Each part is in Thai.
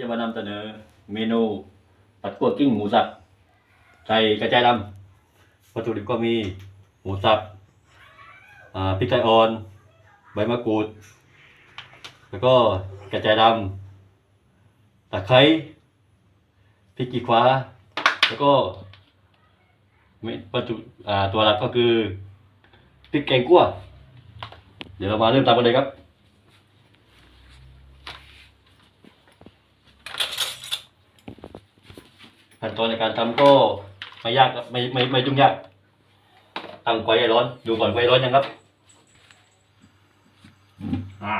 จะมานำเสนอเมนูผัดกั่วกิ้งหมูสับใส่กระจายดำวัตถุดิบก็มีหมูสับพริกไทยอ่อน ใบมะกรูด แล้วก็กระจายดำตะไคร้พริกขี้ฟ้า แล้วก็วัตถุตัวหลักก็คือพริกแกงกั่วเดี๋ยวเรามาเริ่มทำกันเลยครับ ขั้นตอนในการทำก็ไม่ยากครับไม่ไม่ไม่ยุ่งยาก ตั้งไฟให้ร้อน ดูก่อนไฟร้อนยังครับ อ่า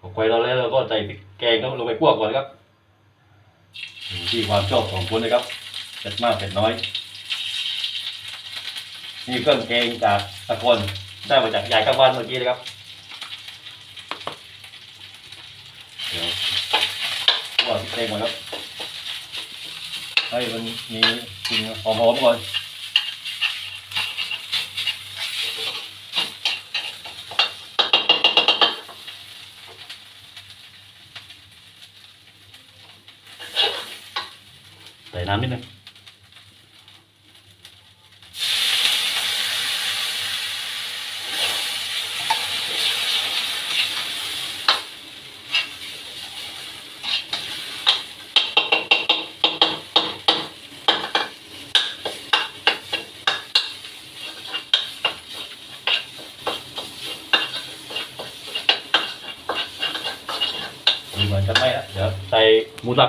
พอไฟร้อนแล้วเราก็ใส่พริกแกงครับลงไปคั่วก่อนครับอยู่ที่ความชอบของคนนะครับเผ็ดมากเผ็ดน้อย นี่เครื่องแกงจากตะกอนได้มาจากยายข้างบ้านเมื่อกี้นะครับเดี๋ยวคั่วพริกแกงก่อนครับให้มันมีกลิ่นหอมๆก่อนใส่น้ำนิดนึง ดูเหมือนจะไม่ละเดี๋ยว ใส่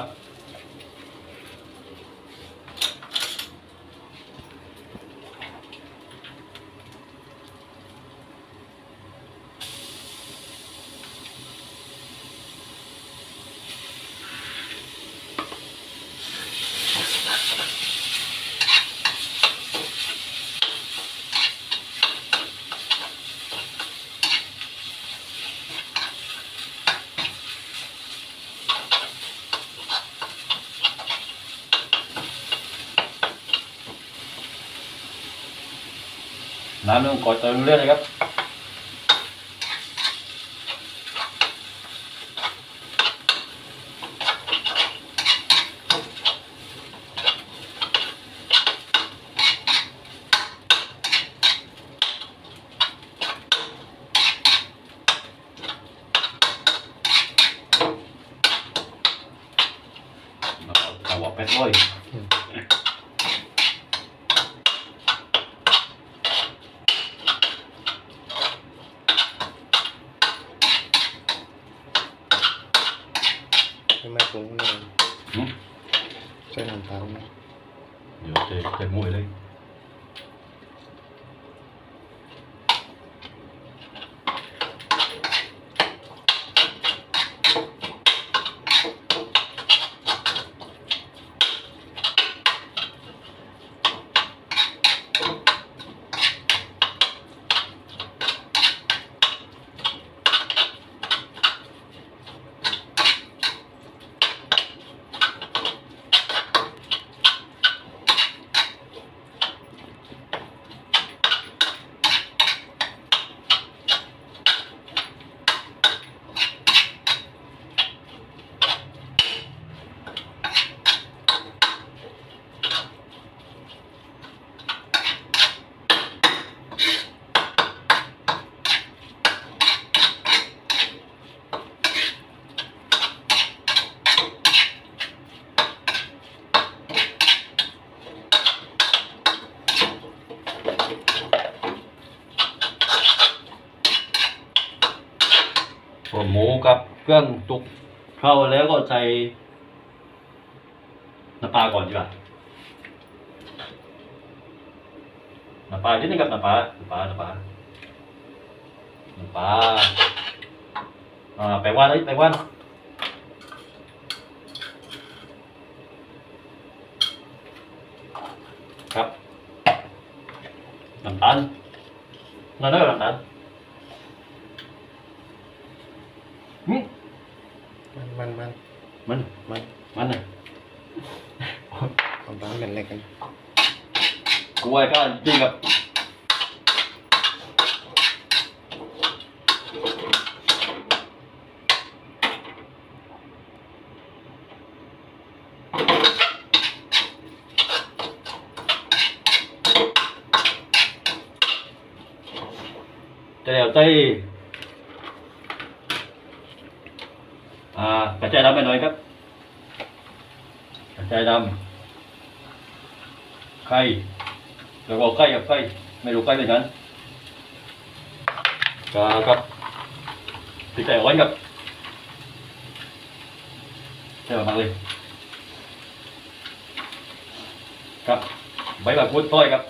น้ำต้องกอดเติมเรื่อยๆเลยครับเอาหัวเป็ดร้อย ไม่ไม่ปรุงเลยหืม ใส่น้ำตาลไหมูกับเครื่องตุกเข้าแล้วก็ใส่น้ำปลาก่อนดีกว่าน้ำปลานิดนึงครับน้ำปลาน้ำปลาน้ำปลาน้ำปลาอ่าแปว่าอะไปว่าครับน้ำตาลนั่นเด้อน้ำตาลหื มมันมันมันมันมันมันน่ะเอาำตาลเป็นเล็กกันกล้วยก็จริงครับจะเดี๋ยวใส่ อ่ากระจายดำไปหน่อยครับกระจายดำไข่แล้วก็ไข่กับไข่ไม่รู้ไข่เป็นกันก็ครับติดใจอ้อนครับใช่มากเลยครับใบมะกรูดต้อยครับ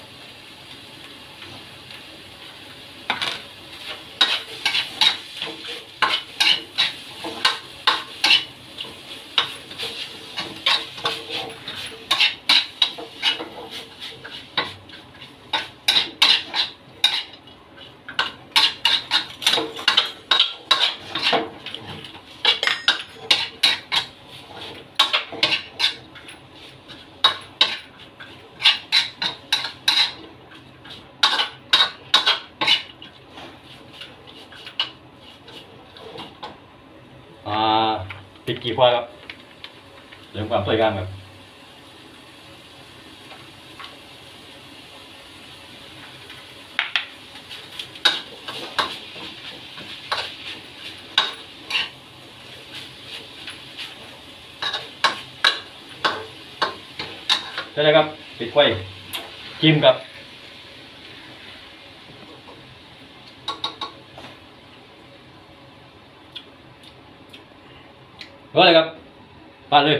อ่าติดกี่ฟ้าครับเรื่องความสวยงามครับใช่เลยครับ ปิดไฟจิ้มครับ ก็เลยครับปาดเลย